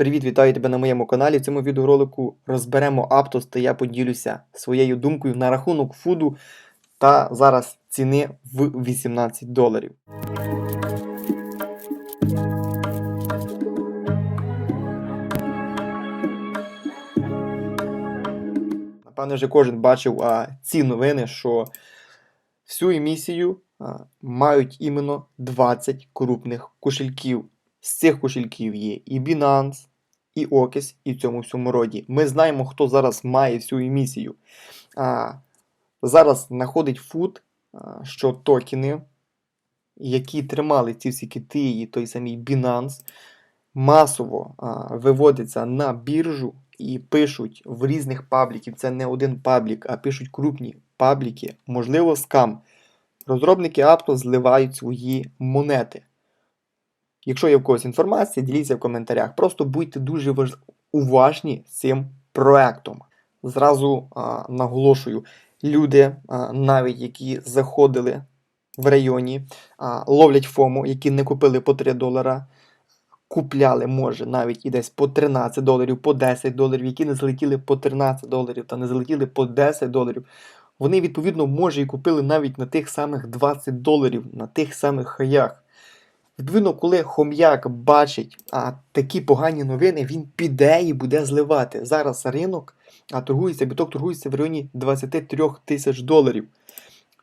Привіт, вітаю тебе на моєму каналі. В цьому відеоролику розберемо Aptos та я поділюся своєю думкою на рахунок фуду та зараз ціни в 18 доларів. Напевно, вже кожен бачив а, ці новини, що всю емісію а, мають іменно 20 крупних кошельків. З цих кошельків є і Binance, і Окіс, і в цьому всьому роді. Ми знаємо, хто зараз має всю емісію. А, Зараз знаходить фуд, що токени, які тримали ці всі кити і той самий Binance, масово а, виводяться на біржу і пишуть в різних пабліків. Це не один паблік, а пишуть крупні пабліки, можливо, скам. Розробники Aptos зливають свої монети. Якщо є в когось інформація, діліться в коментарях. Просто будьте дуже важ... уважні з цим проектом. Зразу а, наголошую, люди, а, навіть які заходили в районі, а, ловлять ФОМу, які не купили по 3 долара, купляли, може, навіть і десь по 13 доларів, по 10 доларів, які не залетіли по 13 доларів та не залетіли по 10 доларів. Вони, відповідно, може і купили навіть на тих самих 20 доларів, на тих самих хаях. Відповідно, коли хом'як бачить а, такі погані новини, він піде і буде зливати. Зараз ринок а, торгується, біток торгується в районі 23 тисяч доларів.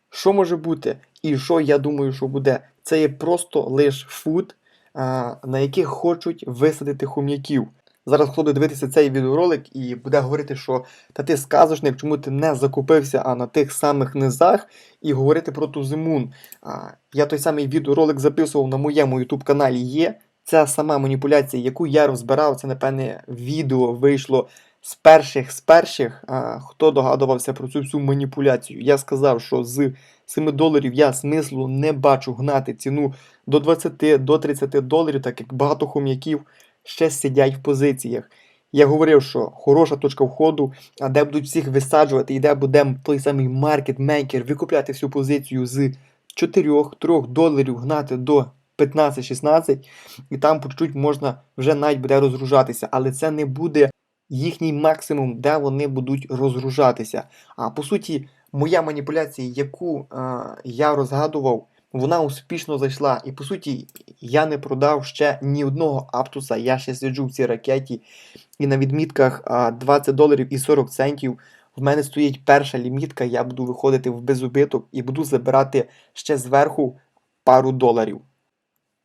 Що може бути? І що я думаю, що буде? Це є просто лиш фуд, а, на яких хочуть висадити хом'яків. Зараз хто буде дивитися цей відеоролик і буде говорити, що та ти сказочник, чому ти не закупився а на тих самих низах і говорити про ту зимун. Я той самий відеоролик записував на моєму YouTube каналі є. Ця сама маніпуляція, яку я розбирав, це, напевне, відео вийшло з перших з перших. А, Хто догадувався про цю всю маніпуляцію? Я сказав, що з 7 доларів я смислу не бачу гнати ціну до 20, до 30 доларів, так як багато хом'яків ще сидять в позиціях. Я говорив, що хороша точка входу, а де будуть всіх висаджувати, і де буде той самий маркетмейкер викупляти всю позицію з 4-3 доларів гнати до 15-16, і там по чуть можна вже навіть буде розгружатися. Але це не буде їхній максимум, де вони будуть розгружатися. А по суті, моя маніпуляція, яку а, я розгадував, вона успішно зайшла. І по суті, я не продав ще ні одного аптуса. Я ще сиджу в цій ракеті. І на відмітках 20 доларів і 40 центів. В мене стоїть перша лімітка, я буду виходити в безубиток і буду забирати ще зверху пару доларів.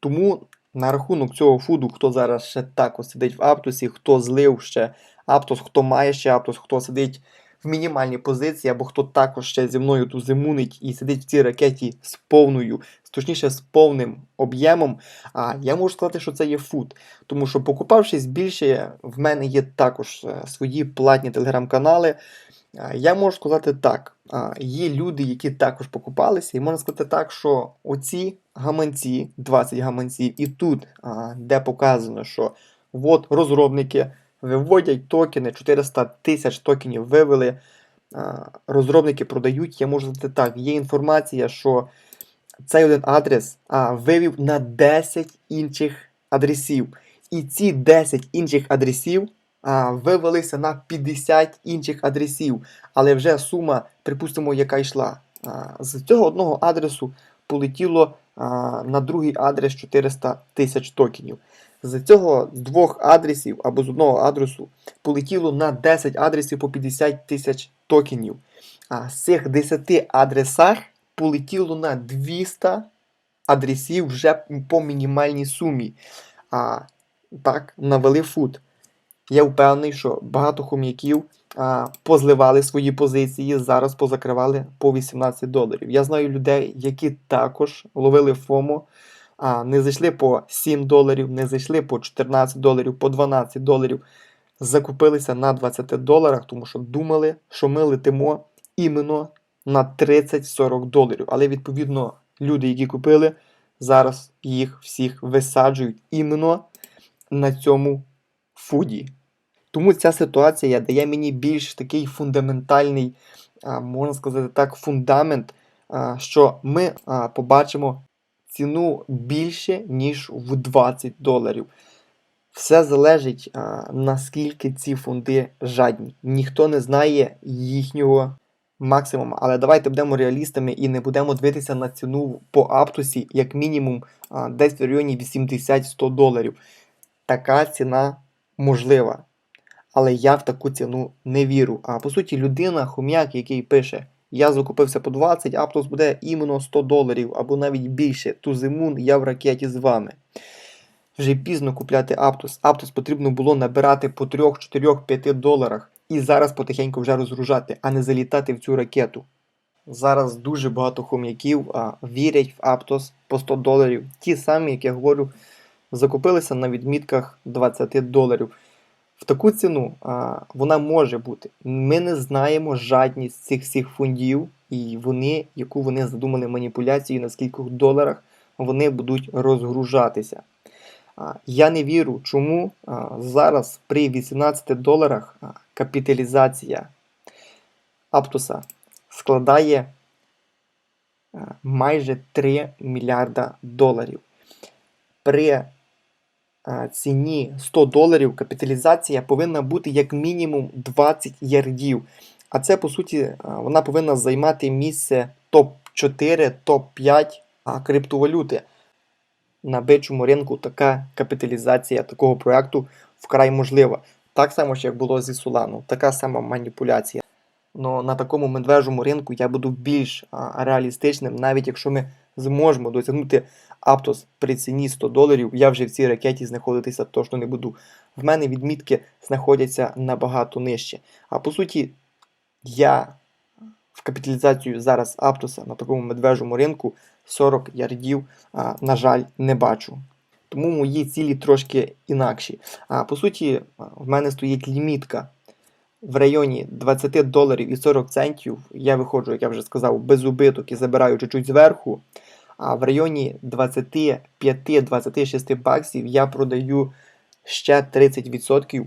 Тому на рахунок цього фуду, хто зараз ще також сидить в Аптосі, хто злив ще Аптос, хто має ще Аптос, хто сидить в мінімальній позиції, або хто також ще зі мною тут зимунить і сидить в цій ракеті з повною, точніше з повним об'ємом, а я можу сказати, що це є фуд. Тому що, покупавшись більше, в мене є також е, свої платні телеграм-канали. Я можу сказати так: є люди, які також покупалися, і можна сказати так, що оці гаманці, 20 гаманців, і тут, де показано, що от розробники виводять токени, 400 тисяч токенів вивели. Розробники продають. Я можу сказати так, є інформація, що цей один адрес а, вивів на 10 інших адресів. І ці 10 інших адресів а, вивелися на 50 інших адресів. Але вже сума, припустимо, яка йшла. А, з цього одного адресу полетіло а, на другий адрес 400 тисяч токенів. З цього з двох адресів або з одного адресу полетіло на 10 адресів по 50 тисяч токенів. А з цих 10 адресах полетіло на 200 адресів вже по мінімальній сумі. А так, навели фут. Я впевнений, що багато хом'яків позливали свої позиції, зараз позакривали по 18 доларів. Я знаю людей, які також ловили ФОМО, не зайшли по 7 доларів, не зайшли по 14 доларів, по 12 доларів. Закупилися на 20 доларах, тому що думали, що ми летимо іменно на 30-40 доларів. Але відповідно люди, які купили, зараз їх всіх висаджують іменно на цьому фуді. Тому ця ситуація дає мені більш такий фундаментальний, можна сказати так, фундамент, що ми побачимо ціну більше, ніж в 20 доларів. Все залежить, наскільки ці фонди жадні. Ніхто не знає їхнього максимуму. Але давайте будемо реалістами і не будемо дивитися на ціну по Аптусі, як мінімум, десь в районі 80-100 доларів. Така ціна можлива. Але я в таку ціну не вірю. А по суті, людина, хом'як, який пише: Я закупився по 20, Аптус буде іменно 100 доларів або навіть більше. Ту зиму я в ракеті з вами. Вже пізно купляти Аптус. Аптус потрібно було набирати по 3, 4, 5 доларах і зараз потихеньку вже розгружати, а не залітати в цю ракету. Зараз дуже багато хом'яків а, вірять в Аптос по 100 доларів. Ті самі, як я говорю, закупилися на відмітках 20 доларів. В таку ціну а, вона може бути. Ми не знаємо жадність цих всіх фондів, і вони, яку вони задумали маніпуляцію, на скількох доларах вони будуть розгружатися. А, Я не вірю, чому а, зараз при 18 доларах а, капіталізація Аптуса складає а, майже 3 мільярда доларів. При ціні 100 доларів капіталізація повинна бути як мінімум 20 ярдів. А це, по суті, вона повинна займати місце топ-4, топ-5 криптовалюти. На бичому ринку така капіталізація такого проекту вкрай можлива. Так само, як було зі Solano, така сама маніпуляція. Но на такому медвежому ринку я буду більш реалістичним, навіть якщо ми зможемо досягнути Аптос при ціні 100 доларів, я вже в цій ракеті знаходитися точно не буду. В мене відмітки знаходяться набагато нижче. А по суті, я в капіталізацію зараз Аптоса на такому медвежому ринку 40 ярдів, на жаль, не бачу. Тому мої цілі трошки інакші. А по суті, в мене стоїть лімітка в районі 20 доларів і 40 центів. Я виходжу, як я вже сказав, без убиток і забираю чуть-чуть зверху. А в районі 25-26 баксів я продаю ще 30%.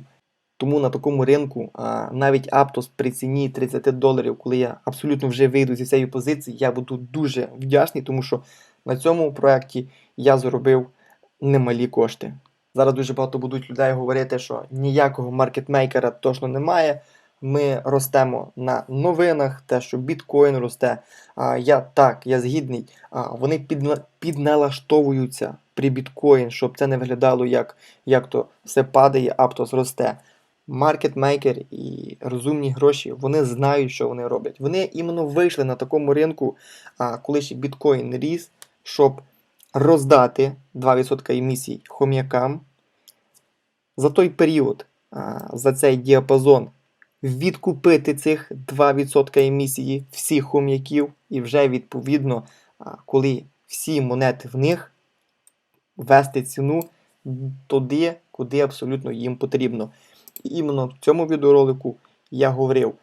Тому на такому ринку а, навіть Аптос при ціні 30 доларів, коли я абсолютно вже вийду зі цієї позиції, я буду дуже вдячний, тому що на цьому проєкті я заробив немалі кошти. Зараз дуже багато будуть людей говорити, що ніякого маркетмейкера точно немає. Ми ростемо на новинах, те, що біткоін росте. А, я так, я згідний. А, вони підна- підналаштовуються при біткоін, щоб це не виглядало як, як то все падає, Аптос росте маркетмейкер і розумні гроші, вони знають, що вони роблять. Вони іменно вийшли на такому ринку, а, коли ще біткоін ріс, щоб роздати 2% емісій хом'якам. За той період, за цей діапазон, відкупити цих 2% емісії всіх хом'яків, і вже відповідно, коли всі монети в них ввести ціну туди, куди абсолютно їм потрібно. І іменно в цьому відеоролику я говорив,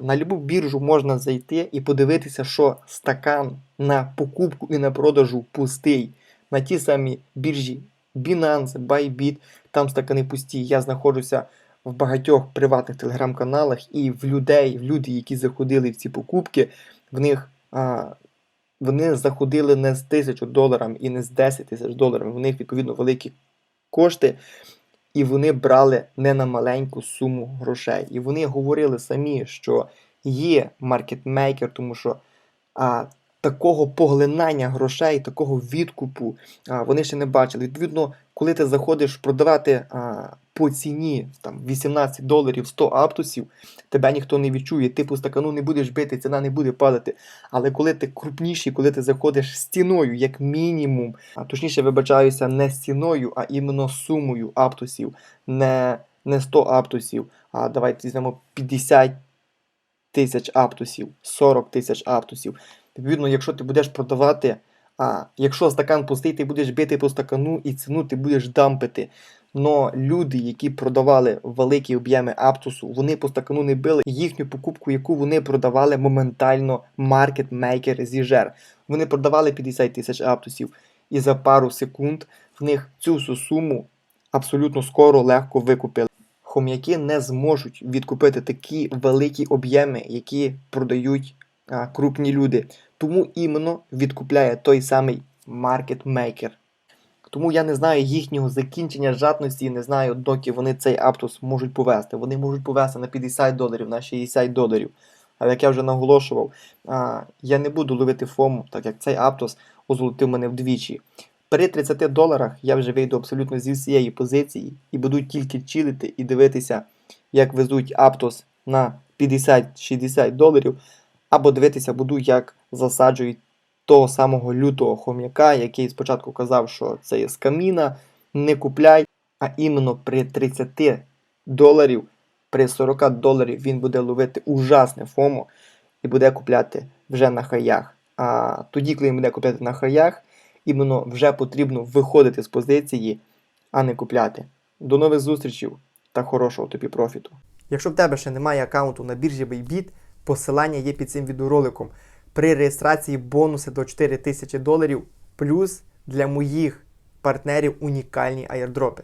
на любу біржу можна зайти і подивитися, що стакан на покупку і на продажу пустий. На ті самі біржі Binance, Bybit, там стакани пусті. Я знаходжуся в багатьох приватних телеграм-каналах, і в людей, в люди, які заходили в ці покупки, в них а, вони заходили не з тисячу доларів і не з 10 тисяч доларів. В них відповідно великі кошти. І вони брали не на маленьку суму грошей. І вони говорили самі, що є маркетмейкер, тому що а, такого поглинання грошей, такого відкупу вони ще не бачили. Відповідно, коли ти заходиш продавати по ціні там, 18 доларів 100 аптусів, тебе ніхто не відчує, ти по стакану не будеш бити, ціна не буде падати. Але коли ти крупніший, коли ти заходиш стіною, як мінімум, а точніше вибачаюся, не стіною, а іменно сумою аптусів, не, не 100 аптусів, а давайте візьмемо 50 тисяч аптусів, 40 тисяч аптусів. Відповідно, якщо ти будеш продавати, а якщо стакан пустий, ти будеш бити по стакану і ціну ти будеш дампити. Но люди, які продавали великі об'єми аптусу, вони по стакану не били їхню покупку, яку вони продавали моментально маркетмейкер зіжер. Вони продавали 50 тисяч аптусів, і за пару секунд в них цю суму абсолютно скоро легко викупили. Хом'яки не зможуть відкупити такі великі об'єми, які продають а, крупні люди. Тому іменно відкупляє той самий маркетмейкер. Тому я не знаю їхнього закінчення жадності, не знаю, доки вони цей Аптос можуть повести. Вони можуть повести на 50 доларів, на 60 доларів. Але як я вже наголошував, я не буду ловити фому, так як цей Аптос озолотив мене вдвічі. При 30 доларах я вже вийду абсолютно зі всієї позиції і буду тільки чилити і дивитися, як везуть Аптос на 50-60 доларів, або дивитися буду, як засаджують того самого лютого хом'яка, який спочатку казав, що це є з каміна, не купляй, а іменно при 30 доларів, при 40 доларів він буде ловити ужасне фомо і буде купляти вже на хаях. А тоді, коли він буде купляти на хаях, іменно вже потрібно виходити з позиції, а не купляти. До нових зустрічей та хорошого тобі профіту. Якщо в тебе ще немає аккаунту на біржі Bybit, посилання є під цим відеороликом. При реєстрації бонуси до 4000 доларів, плюс для моїх партнерів унікальні аєрдропи.